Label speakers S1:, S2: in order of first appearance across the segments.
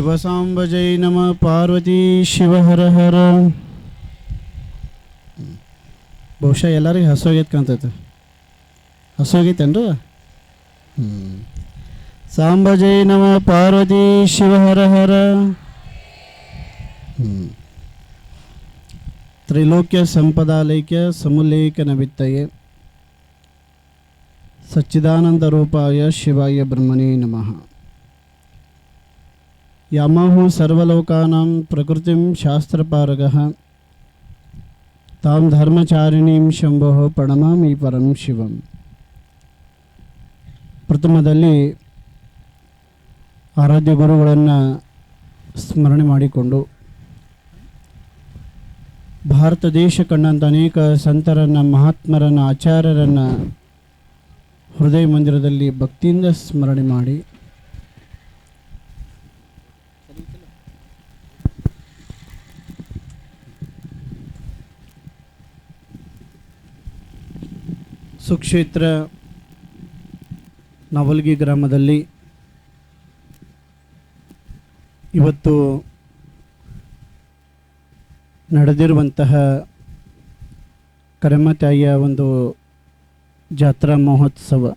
S1: ಶಿವಸಾಂಬಜೈ ನಮ, ಪಾರ್ವತಿ ಶಿವ ಹರ ಹರ. ಬಹುಶಃ ಎಲ್ಲರಿಗೂ ಹಸೋಗೈತೆ ಕಾಣ್ತೈತೆ. ಹಸೋಗೈತೇನ್ರ ಹ್ಞೂ ಸಾಂಬಜೈ ನಮ, ಪಾರ್ವತಿ ಶಿವ ಹರ ಹರ. ಹ್ಞೂ ತ್ರೈಲೋಕ್ಯ ಸಂಪದಾಲೈಕ್ಯ ಸಮುಲ್ಲೇಖನ ವಿತ್ತಯೇ ಸಚ್ಚಿದಾನಂದ ರೂಪಾಯ ಶಿವಾಯ ಬ್ರಹ್ಮಣೇ ನಮಃ. ಯಾಮಾಹು ಸರ್ವಲೋಕಾನಾಂ ಪ್ರಕೃತಿಂ ಶಾಸ್ತ್ರಪಾರಗಃ. ತಾಂ ಧರ್ಮಚಾರಿಣೀಂ ಶಂಭೋ ಪ್ರಣಮಾಮಿ ಪರಂ ಶಿವಂ. ಪ್ರಥಮದಲ್ಲಿ ಆರಾಧ್ಯ ಗುರುಗಳನ್ನು ಸ್ಮರಣೆ ಮಾಡಿಕೊಂಡು, ಭಾರತ ದೇಶ ಕಂಡಂಥ ಅನೇಕ ಸಂತರನ್ನು, ಮಹಾತ್ಮರನ್ನು, ಆಚಾರ್ಯರನ್ನು ಹೃದಯ ಮಂದಿರದಲ್ಲಿ ಭಕ್ತಿಯಿಂದ ಸ್ಮರಣೆ ಮಾಡಿ ಸುಕ್ಷೇತ್ರ ನವಲ್ಗಿ ಗ್ರಾಮದಲ್ಲಿ ಇವತ್ತು ನಡೆದಿರುವಂತಹ ಕರಮತಾಯಿಯ ಒಂದು ಜಾತ್ರಾ ಮಹೋತ್ಸವ.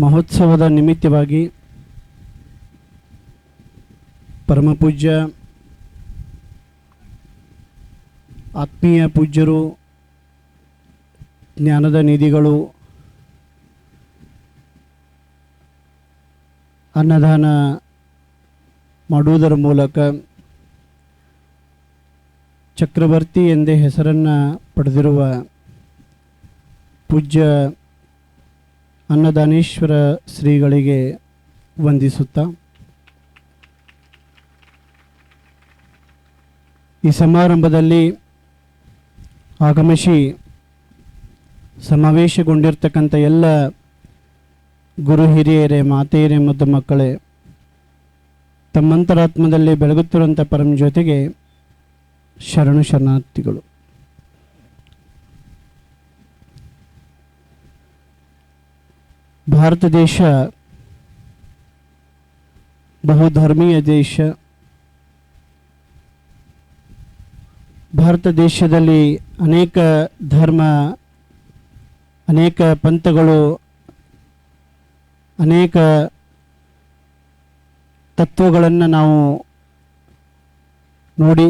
S1: ಮಹೋತ್ಸವದ ನಿಮಿತ್ತವಾಗಿ ಪರಮಪೂಜ್ಯ ಆತ್ಮೀಯ ಪೂಜ್ಯರು ಜ್ಞಾನದ ನಿಧಿಗಳು, ಅನ್ನದಾನ ಮಾಡುವುದರ ಮೂಲಕ ಚಕ್ರವರ್ತಿ ಎಂದೇ ಹೆಸರನ್ನು ಪಡೆದಿರುವ ಪೂಜ್ಯ ಅನ್ನದಾನೇಶ್ವರ ಶ್ರೀಗಳಿಗೆ ವಂದಿಸುತ್ತಾ, ಈ ಸಮಾರಂಭದಲ್ಲಿ ಆಗಮಿಸಿ ಸಮಾವೇಶಗೊಂಡಿರ್ತಕ್ಕಂಥ ಎಲ್ಲ ಗುರು ಹಿರಿಯರೇ, ಮಾತೆಯರೇ ಮುದ್ದು ಮಕ್ಕಳೇ ತಮ್ಮಂತರಾತ್ಮದಲ್ಲಿ ಬೆಳಗುತ್ತಿರುವಂಥ ಪರಂ ಜೊತೆಗೆ ಶರಣು ಶರಣಾರ್ಥಿಗಳು. ಭಾರತ ದೇಶ ಬಹುಧರ್ಮೀಯ ದೇಶ. ಭಾರತ ದೇಶದಲ್ಲಿ ಅನೇಕ ಧರ್ಮ ಅನೇಕ ಪಂಥಗಳು, ಅನೇಕ ತತ್ವಗಳನ್ನು ನಾವು ನೋಡಿ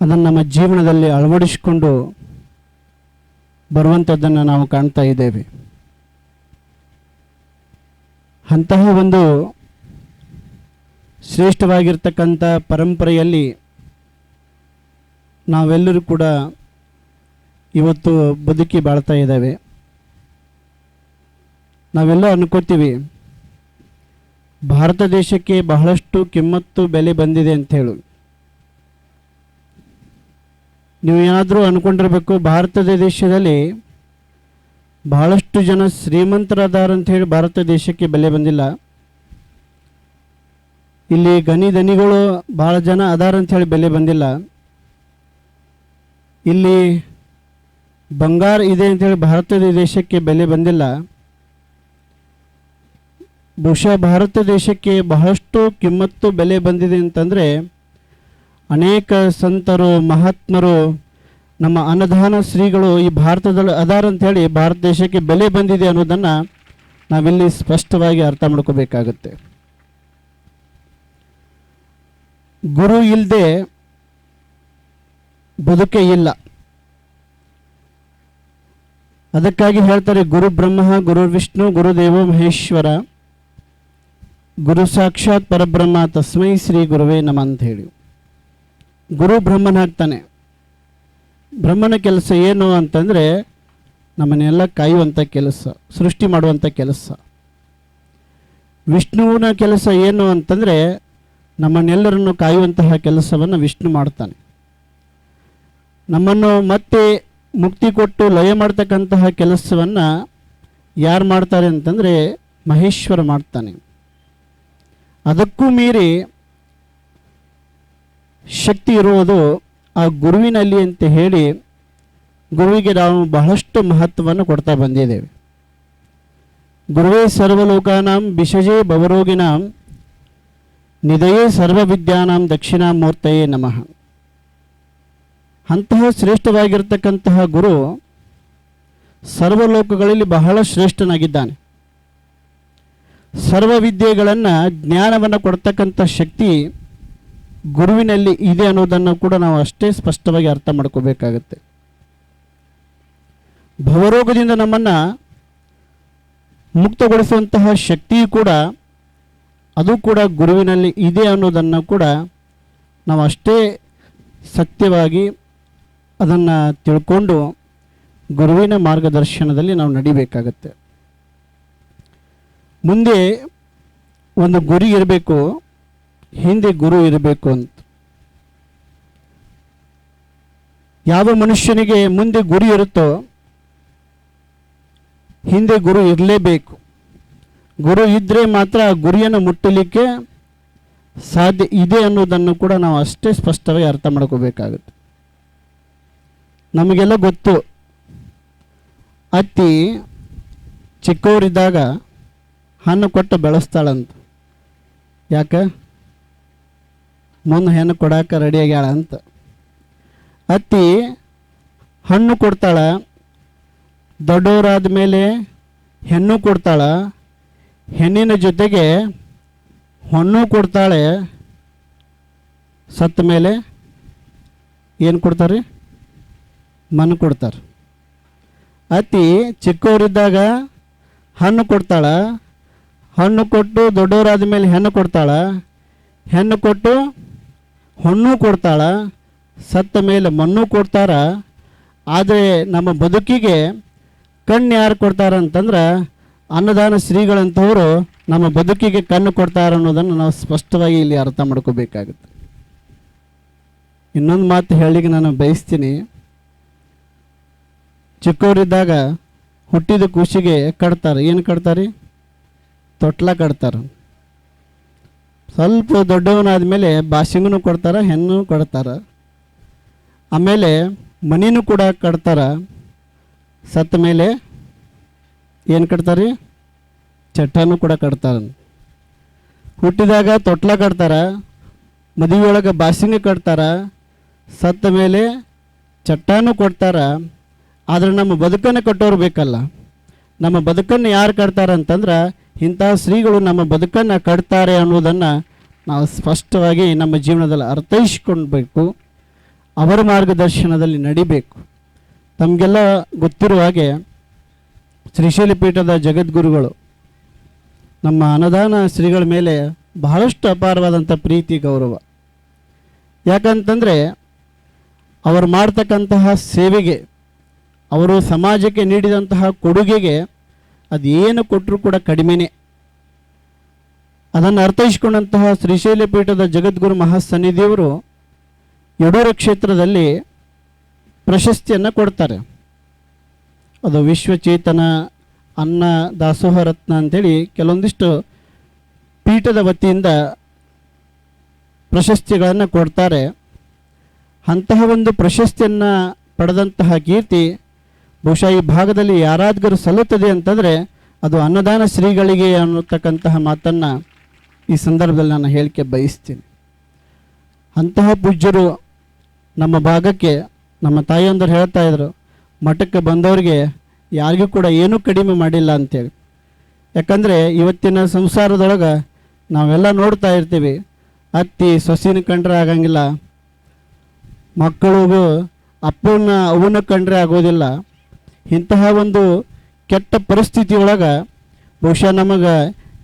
S1: ಅದನ್ನು ನಮ್ಮ ಜೀವನದಲ್ಲಿ ಅಳವಡಿಸಿಕೊಂಡು ಬರುವಂಥದ್ದನ್ನು ನಾವು ಕಾಣ್ತಾ ಇದ್ದೇವೆ. ಅಂತಹ ಒಂದು ಶ್ರೇಷ್ಠವಾಗಿರ್ತಕ್ಕಂಥ ಪರಂಪರೆಯಲ್ಲಿ ನಾವೆಲ್ಲರೂ ಕೂಡ ಇವತ್ತು ಬದುಕಿ ಬಾಳ್ತಾ ಇದ್ದಾವೆ. ನಾವೆಲ್ಲ ಅನ್ಕೋತೀವಿ, ಭಾರತ ದೇಶಕ್ಕೆ ಬಹಳಷ್ಟು ಕಿಮ್ಮತ್ತು ಬೆಲೆ ಬಂದಿದೆ ಅಂತ ಹೇಳು. ನೀವು ಏನಾದರೂ ಅಂದ್ಕೊಂಡಿರಬೇಕು ಭಾರತದ ದೇಶದಲ್ಲಿ ಬಹಳಷ್ಟು ಜನ ಶ್ರೀಮಂತರಾದಾರಂಥೇಳಿ ಅಂತ ಹೇಳಿ ಭಾರತ ದೇಶಕ್ಕೆ ಬೆಲೆ ಬಂದಿಲ್ಲ. ಇಲ್ಲಿ ಗನಿ ದನಿಗಳು ಭಾಳ ಜನ ಅದಾರ ಅಂತ ಹೇಳಿ ಬೆಲೆ ಬಂದಿಲ್ಲ. ಇಲ್ಲಿ ಬಂಗಾರ ಇದೆ ಅಂತೇಳಿ ಭಾರತದ ದೇಶಕ್ಕೆ ಬೆಲೆ ಬಂದಿಲ್ಲ. ಬಹುಶಃ ಭಾರತ ದೇಶಕ್ಕೆ ಬಹಳಷ್ಟು ಕಿಮ್ಮತ್ತು ಬೆಲೆ ಬಂದಿದೆ ಅಂತಂದರೆ ಅನೇಕ ಸಂತರು, ಮಹಾತ್ಮರು, ನಮ್ಮ ಅನ್ನದಾನ ಶ್ರೀಗಳು ಈ ಭಾರತದಲ್ಲಿ ಅದಾರ ಅಂಥೇಳಿ ಭಾರತ ದೇಶಕ್ಕೆ ಬೆಲೆ ಬಂದಿದೆ ಅನ್ನೋದನ್ನು ನಾವಿಲ್ಲಿ ಸ್ಪಷ್ಟವಾಗಿ ಅರ್ಥ ಮಾಡ್ಕೋಬೇಕಾಗುತ್ತೆ. ಗುರು ಇಲ್ಲದೆ ಬದುಕೇ ಇಲ್ಲ. ಅದಕ್ಕಾಗಿ ಹೇಳ್ತಾರೆ, ಗುರು ಬ್ರಹ್ಮ, ಗುರು ವಿಷ್ಣು ಗುರುದೇವ ಮಹೇಶ್ವರ, ಗುರು ಸಾಕ್ಷಾತ್ ಪರಬ್ರಹ್ಮ, ತಸ್ಮೈ ಶ್ರೀ ಗುರುವೇ ನಮ ಅಂತ ಹೇಳಿ. ಗುರು ಬ್ರಹ್ಮನಾಗ್ತಾನೆ ಬ್ರಹ್ಮನ ಕೆಲಸ ಏನು ಅಂತಂದರೆ, ನಮ್ಮನ್ನೆಲ್ಲ ಕಾಯುವಂಥ ಕೆಲಸ, ಸೃಷ್ಟಿ ಮಾಡುವಂಥ ಕೆಲಸ. ವಿಷ್ಣುವಿನ ಕೆಲಸ ಏನು ಅಂತಂದರೆ, ನಮ್ಮನ್ನೆಲ್ಲರನ್ನು ಕಾಯುವಂತಹ ಕೆಲಸವನ್ನು ವಿಷ್ಣು ಮಾಡ್ತಾನೆ. ನಮ್ಮನ್ನು ಮತ್ತೆ ಮುಕ್ತಿ ಕೊಟ್ಟು ಲಯ ಮಾಡ್ತಕ್ಕಂತಹ ಕೆಲಸವನ್ನು ಯಾರು ಮಾಡ್ತಾರೆ ಅಂತಂದರೆ ಮಹೇಶ್ವರ ಮಾಡ್ತಾನೆ. ಅದಕ್ಕೂ ಮೀರಿ ಶಕ್ತಿ ಇರುವುದು ಆ ಗುರುವಿನಲ್ಲಿ ಅಂತ ಹೇಳಿ ಗುರುವಿಗೆ ನಾವು ಬಹಳಷ್ಟು ಮಹತ್ವವನ್ನು ಕೊಡ್ತಾ ಬಂದಿದ್ದೇವೆ. ಗುರುವೇ ಸರ್ವಲೋಕಾನಾಂ ಬಿಷಜೇ ಭವರೋಗಿನಾಂ ನಿಧಯೇ ಸರ್ವವಿದ್ಯಾನಾಂ ದಕ್ಷಿಣಾಮೂರ್ತಯೇ ನಮಃ. ಅಂತಹ ಶ್ರೇಷ್ಠವಾಗಿರ್ತಕ್ಕಂತಹ ಗುರು ಸರ್ವಲೋಕಗಳಲ್ಲಿ ಬಹಳ ಶ್ರೇಷ್ಠನಾಗಿದ್ದಾನೆ. ಸರ್ವ ವಿದ್ಯೆಗಳನ್ನು ಜ್ಞಾನವನ್ನು ಕೊಡ್ತಕ್ಕಂಥ ಶಕ್ತಿ ಗುರುವಿನಲ್ಲಿ ಇದೆ ಅನ್ನೋದನ್ನು ಕೂಡ ನಾವು ಅಷ್ಟೇ ಸ್ಪಷ್ಟವಾಗಿ ಅರ್ಥ ಮಾಡ್ಕೋಬೇಕಾಗತ್ತೆ. ಭವರೋಗದಿಂದ ನಮ್ಮನ್ನು ಮುಕ್ತಗೊಳಿಸುವಂತಹ ಶಕ್ತಿ ಕೂಡ ಅದು ಕೂಡ ಗುರುವಿನಲ್ಲಿ ಇದೆ ಅನ್ನೋದನ್ನು ಕೂಡ ನಾವು ಅಷ್ಟೇ ಸತ್ಯವಾಗಿ ಅದನ್ನು ತಿಳ್ಕೊಂಡು ಗುರುವಿನ ಮಾರ್ಗದರ್ಶನದಲ್ಲಿ ನಾವು ನಡಿಬೇಕಾಗತ್ತೆ. ಮುಂದೆ ಒಂದು ಗುರಿ ಇರಬೇಕು, ಹಿಂದೆ ಗುರು ಇರಬೇಕು ಅಂತ. ಯಾವ ಮನುಷ್ಯನಿಗೆ ಮುಂದೆ ಗುರಿ ಇರುತ್ತೋ, ಹಿಂದೆ ಗುರು ಇರಲೇಬೇಕು. ಗುರು ಇದ್ದರೆ ಮಾತ್ರ ಆ ಗುರಿಯನ್ನು ಮುಟ್ಟಲಿಕ್ಕೆ ಸಾಧ್ಯ ಇದೆ ಅನ್ನೋದನ್ನು ಕೂಡ ನಾವು ಅಷ್ಟೇ ಸ್ಪಷ್ಟವಾಗಿ ಅರ್ಥ ಮಾಡ್ಕೋಬೇಕಾಗುತ್ತೆ. ನಮಗೆಲ್ಲ ಗೊತ್ತು. ಅತ್ತಿ ಚಿಕ್ಕವರಿದ್ದಾಗ ಹಣ್ಣು ಕೊಟ್ಟು ಬೆಳೆಸ್ತಾಳಂತ. ಯಾಕೆ? ಮುಂದೆ ಹೆಣ್ಣು ಕೊಡಾಕ ರೆಡಿ ಆಗ್ಯಾಳ ಅಂತ. ಅತ್ತಿ ಹಣ್ಣು ಕೊಡ್ತಾಳ, ದೊಡ್ಡವರಾದ ಮೇಲೆ ಹೆಣ್ಣು ಕೊಡ್ತಾಳ, ಹೆಣ್ಣಿನ ಜೊತೆಗೆ ಹಣ್ಣು ಕೊಡ್ತಾಳೆ, ಸತ್ತ ಮೇಲೆ ಏನು ಕೊಡ್ತಾರೆ? ಮಣ್ಣು ಕೊಡ್ತಾರೆ. ಅತಿ ಚಿಕ್ಕವರಿದ್ದಾಗ ಹಣ್ಣು ಕೊಡ್ತಾಳೆ. ಹಣ್ಣು ಕೊಟ್ಟು ದೊಡ್ಡವರಾದ ಮೇಲೆ ಹೆಣ್ಣು ಕೊಡ್ತಾಳೆ. ಹೆಣ್ಣು ಕೊಟ್ಟು ಹೊಣ್ಣು ಕೊಡ್ತಾಳೆ. ಸತ್ತ ಮೇಲೆ ಮಣ್ಣು ಕೊಡ್ತಾರ. ಆದರೆ ನಮ್ಮ ಬದುಕಿಗೆ ಕಣ್ಣು ಯಾರು ಕೊಡ್ತಾರೆ ಅಂತಂದ್ರೆ ಅನ್ನದಾನ ಶ್ರೀಗಳಂಥವರು ನಮ್ಮ ಬದುಕಿಗೆ ಕಣ್ಣು ಕೊಡ್ತಾರೆ ಅನ್ನೋದನ್ನು ನಾವು ಸ್ಪಷ್ಟವಾಗಿ ಇಲ್ಲಿ ಅರ್ಥ ಮಾಡ್ಕೋಬೇಕಾಗುತ್ತೆ. ಇನ್ನೊಂದು ಮಾತು ಹೇಳಿಗೆ ನಾನು ಬಯಸ್ತೀನಿ. ಚಿಕ್ಕವರಿದ್ದಾಗ ಹುಟ್ಟಿದ ಖುಷಿಗೆ ಕಟ್ತಾರೆ. ಏನು ಕಟ್ತಾರೆ? ತೊಟ್ಲ ಕಟ್ತಾರೆ. ಸ್ವಲ್ಪ ದೊಡ್ಡವನಾದ ಮೇಲೆ ಬಾಸಿಂಗನು ಕೊಡ್ತಾರೆ, ಹೆಣ್ಣು ಕೊಡ್ತಾರೆ. ಆಮೇಲೆ ಮನಿನೂ ಕೂಡ ಕಟ್ತಾರೆ. ಸತ್ತ ಮೇಲೆ ಏನು ಕಟ್ತಾರೆ? ಚಟ್ಟನೂ ಕೂಡ ಕಟ್ತಾರೆ. ಹುಟ್ಟಿದಾಗ ತೊಟ್ಲ ಕಟ್ತಾರೆ ಮದುವೆ ಒಳಗೆ ಬಾಸಿಂಗ ಕಟ್ತಾರೆ, ಸತ್ತ ಮೇಲೆ ಚಟ್ಟನೂ ಕೊಡ್ತಾರ. ಆದರೆ ನಮ್ಮ ಬದುಕನ್ನು ಕಟ್ಟೋರು ಬೇಕಲ್ಲ. ನಮ್ಮ ಬದುಕನ್ನು ಯಾರು ಕಟ್ತಾರೆ ಅಂತಂದ್ರೆ ಇಂಥ ಶ್ರೀಗಳು ನಮ್ಮ ಬದುಕನ್ನು ಕಟ್ತಾರೆ ಅನ್ನೋದನ್ನು ನಾವು ಸ್ಪಷ್ಟವಾಗಿ ನಮ್ಮ ಜೀವನದಲ್ಲಿ ಅರ್ಥೈಸ್ಕೊಳ್ಬೇಕು. ಅವರ ಮಾರ್ಗದರ್ಶನದಲ್ಲಿ ನಡಿಬೇಕು. ತಮಗೆಲ್ಲ ಗೊತ್ತಿರುವ ಹಾಗೆ ಶ್ರೀಶೈಲ ಪೀಠದ ಜಗದ್ಗುರುಗಳು ನಮ್ಮ ಅನುದಾನ ಶ್ರೀಗಳ ಮೇಲೆ ಬಹಳಷ್ಟು ಅಪಾರವಾದಂಥ ಪ್ರೀತಿ, ಗೌರವ. ಯಾಕಂತಂದರೆ ಅವರು ಮಾಡ್ತಕ್ಕಂತಹ ಸೇವೆಗೆ ಅವರು ಸಮಾಜಕ್ಕೆ ನೀಡಿದಂತಹ ಕೊಡುಗೆಗೆ ಅದು ಏನು ಕೊಟ್ಟರೂ ಕೂಡ ಕಡಿಮೆನೇ. ಅದನ್ನು ಅರ್ಥೈಸಿಕೊಂಡಂತಹ ಶ್ರೀಶೈಲ ಪೀಠದ ಜಗದ್ಗುರು ಮಹಾಸನ್ನಿಧಿಯವರು ಯಡೂರ ಕ್ಷೇತ್ರದಲ್ಲಿ ಪ್ರಶಸ್ತಿಯನ್ನು ಕೊಡ್ತಾರೆ. ಅದು ವಿಶ್ವಚೇತನ, ಅನ್ನ ದಾಸೋಹ ರತ್ನ ಅಂತೇಳಿ ಕೆಲವೊಂದಿಷ್ಟು ಪೀಠದ ವತಿಯಿಂದ ಪ್ರಶಸ್ತಿಗಳನ್ನು ಕೊಡ್ತಾರೆ. ಅಂತಹ ಒಂದು ಪ್ರಶಸ್ತಿಯನ್ನು ಪಡೆದಂತಹ ಕೀರ್ತಿ ಬಹುಶಃ ಈ ಭಾಗದಲ್ಲಿ ಯಾರಾದ್ರೂ ಸಲ್ಲುತ್ತದೆ ಅಂತಂದರೆ ಅದು ಅನ್ನದಾನ ಶ್ರೀಗಳಿಗೆ ಅನ್ನತಕ್ಕಂತಹ ಮಾತನ್ನು ಈ ಸಂದರ್ಭದಲ್ಲಿ ನಾನು ಹೇಳಿಕೆ ಬಯಸ್ತೀನಿ. ಅಂತಹ ಪೂಜ್ಯರು ನಮ್ಮ ಭಾಗಕ್ಕೆ, ನಮ್ಮ ತಾಯಿಯೊಂದರು ಹೇಳ್ತಾ ಇದ್ರು, ಮಠಕ್ಕೆ ಬಂದವರಿಗೆ ಯಾರಿಗೂ ಕೂಡ ಏನೂ ಕಡಿಮೆ ಮಾಡಿಲ್ಲ ಅಂತೇಳಿ. ಯಾಕಂದರೆ ಇವತ್ತಿನ ಸಂಸಾರದೊಳಗೆ ನಾವೆಲ್ಲ ನೋಡ್ತಾ ಇರ್ತೀವಿ, ಅತ್ತಿ, ಸೊಸಿನ ಕಂಡ್ರೆ ಆಗಂಗಿಲ್ಲ, ಮಕ್ಕಳಿಗೂ ಅಪ್ಪನ, ಅವನ ಕಂಡ್ರೆ ಆಗೋದಿಲ್ಲ. ಇಂತಹ ಒಂದು ಕೆಟ್ಟ ಪರಿಸ್ಥಿತಿಯೊಳಗೆ ಬಹುಶಃ ನಮಗೆ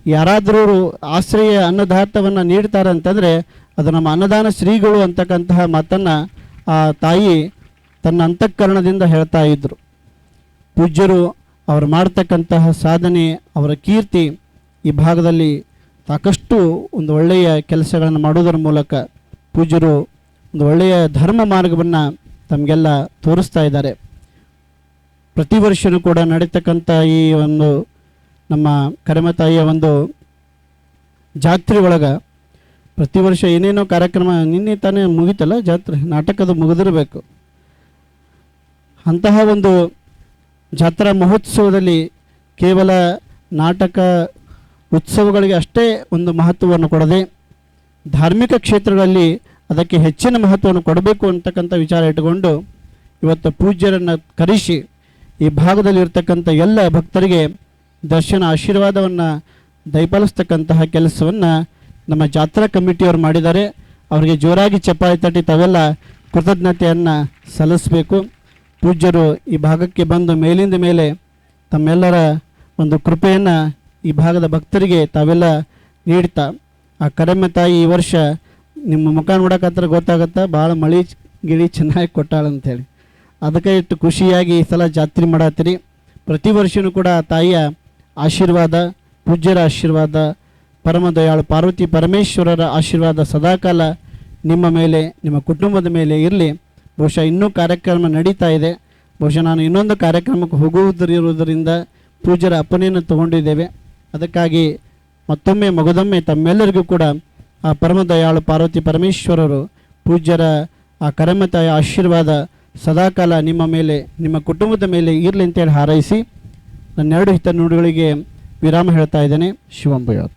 S1: ಯಾರಾದರೂ ಆಶ್ರಯ ಅನ್ನದಾತವನ್ನು ನೀಡ್ತಾರೆ ಅಂತಂದರೆ ಅದು ನಮ್ಮ ಅನ್ನದಾನ ಶ್ರೀಗಳು ಅಂತಕ್ಕಂತಹ ಮಾತನ್ನು ಆ ತಾಯಿ ತನ್ನ ಅಂತಃಕರಣದಿಂದ ಹೇಳ್ತಾ ಇದ್ದರು ಪೂಜ್ಯರು ಅವರು ಮಾಡ್ತಕ್ಕಂತಹ ಸಾಧನೆ, ಅವರ ಕೀರ್ತಿ ಈ ಭಾಗದಲ್ಲಿ ಸಾಕಷ್ಟು ಒಂದು ಒಳ್ಳೆಯ ಕೆಲಸಗಳನ್ನು ಮಾಡೋದರ ಮೂಲಕ ಪೂಜ್ಯರು ಒಂದು ಒಳ್ಳೆಯ ಧರ್ಮ ಮಾರ್ಗವನ್ನು ತಮಗೆಲ್ಲ ತೋರಿಸ್ತಾ ಇದ್ದಾರೆ. ಪ್ರತಿ ವರ್ಷವೂ ಕೂಡ ನಡೀತಕ್ಕಂಥ ಈ ಒಂದು ನಮ್ಮ ಕರೆಮತಾಯಿಯ ಒಂದು ಜಾತ್ರೆ ಒಳಗೆ ಪ್ರತಿ ವರ್ಷ ಏನೇನೋ ಕಾರ್ಯಕ್ರಮ ನಿನ್ನೆ ತಾನೇ ಮುಗಿತಲ್ಲ? ಜಾತ್ರೆ, ನಾಟಕದ ಮುಗಿದಿರಬೇಕು. ಅಂತಹ ಒಂದು ಜಾತ್ರಾ ಮಹೋತ್ಸವದಲ್ಲಿ ಕೇವಲ ನಾಟಕ ಉತ್ಸವಗಳಿಗೆ ಅಷ್ಟೇ ಒಂದು ಮಹತ್ವವನ್ನು ಕೊಡದೆ ಧಾರ್ಮಿಕ ಕ್ಷೇತ್ರಗಳಲ್ಲಿ ಅದಕ್ಕೆ ಹೆಚ್ಚಿನ ಮಹತ್ವವನ್ನು ಕೊಡಬೇಕು ಅಂತಕ್ಕಂಥ ವಿಚಾರ ಇಟ್ಟುಕೊಂಡು ಇವತ್ತು ಪೂಜ್ಯರನ್ನು ಕರೆಸಿ ಈ ಭಾಗದಲ್ಲಿರ್ತಕ್ಕಂಥ ಎಲ್ಲ ಭಕ್ತರಿಗೆ ದರ್ಶನ ಆಶೀರ್ವಾದವನ್ನು ದಯಪಾಲಿಸ್ತಕ್ಕಂತಹ ಕೆಲಸವನ್ನು ನಮ್ಮ ಜಾತ್ರಾ ಕಮಿಟಿಯವರು ಮಾಡಿದ್ದಾರೆ. ಅವರಿಗೆ ಜೋರಾಗಿ ಚಪ್ಪಾಳಿ ತಟ್ಟಿ ತಾವೆಲ್ಲ ಕೃತಜ್ಞತೆಯನ್ನು ಸಲ್ಲಿಸಬೇಕು. ಪೂಜ್ಯರು ಈ ಭಾಗಕ್ಕೆ ಬಂದು ಮೇಲಿಂದ ಮೇಲೆ ತಮ್ಮೆಲ್ಲರ ಒಂದು ಕೃಪೆಯನ್ನು ಈ ಭಾಗದ ಭಕ್ತರಿಗೆ ತಾವೆಲ್ಲ ನೀಡ್ತಾ, ಆ ಕಡಿಮೆ ತಾಯಿ ಈ ವರ್ಷ ನಿಮ್ಮ ಮುಖ ನೋಡೋಕತ್ರ ಗೊತ್ತಾಗತ್ತಾ? ಭಾಳ ಮಳಿ, ಗಿಳಿ ಚೆನ್ನಾಗಿ ಕೊಟ್ಟಾಳಂತೇಳಿ. ಅದಕ್ಕೆ ಇಷ್ಟು ಖುಷಿಯಾಗಿ ಈ ಸಲ ಜಾತ್ರೆ ಮಾಡತ್ತೀರಿ. ಪ್ರತಿ ವರ್ಷವೂ ಕೂಡ ತಾಯಿಯ ಆಶೀರ್ವಾದ, ಪೂಜ್ಯರ ಆಶೀರ್ವಾದ, ಪರಮ ದಯಾಳು ಪಾರ್ವತಿ ಪರಮೇಶ್ವರರ ಆಶೀರ್ವಾದ ಸದಾಕಾಲ ನಿಮ್ಮ ಮೇಲೆ, ನಿಮ್ಮ ಕುಟುಂಬದ ಮೇಲೆ ಇರಲಿ. ಬಹುಶಃ ಇನ್ನೂ ಕಾರ್ಯಕ್ರಮ ನಡೀತಾ ಇದೆ. ಬಹುಶಃ ನಾನು ಇನ್ನೊಂದು ಕಾರ್ಯಕ್ರಮಕ್ಕೆ ಹೋಗುವುದರಿರುವುದರಿಂದ ಪೂಜರ ಅಪ್ಪನೆಯನ್ನು ತಗೊಂಡಿದ್ದೇವೆ. ಅದಕ್ಕಾಗಿ ಮತ್ತೊಮ್ಮೆ ಮಗದೊಮ್ಮೆ ತಮ್ಮೆಲ್ಲರಿಗೂ ಕೂಡ ಆ ಪರಮ ದಯಾಳು ಪಾರ್ವತಿ ಪರಮೇಶ್ವರರು ಪೂಜ್ಯರ ಆ ಕರಮತಾಯ ಆಶೀರ್ವಾದ ಸದಾಕಾಲ ನಿಮ್ಮ ಮೇಲೆ, ನಿಮ್ಮ ಕುಟುಂಬದ ಮೇಲೆ ಇರಲಿ ಅಂತೇಳಿ ಹಾರೈಸಿ, ನನ್ನೆರಡು ಹಿತ ನುಡಿಗಳಿಗೆ ವಿರಾಮ ಹೇಳ್ತಾ ಇದ್ದೇನೆ. ಶಿವಂಬಯ್ಯ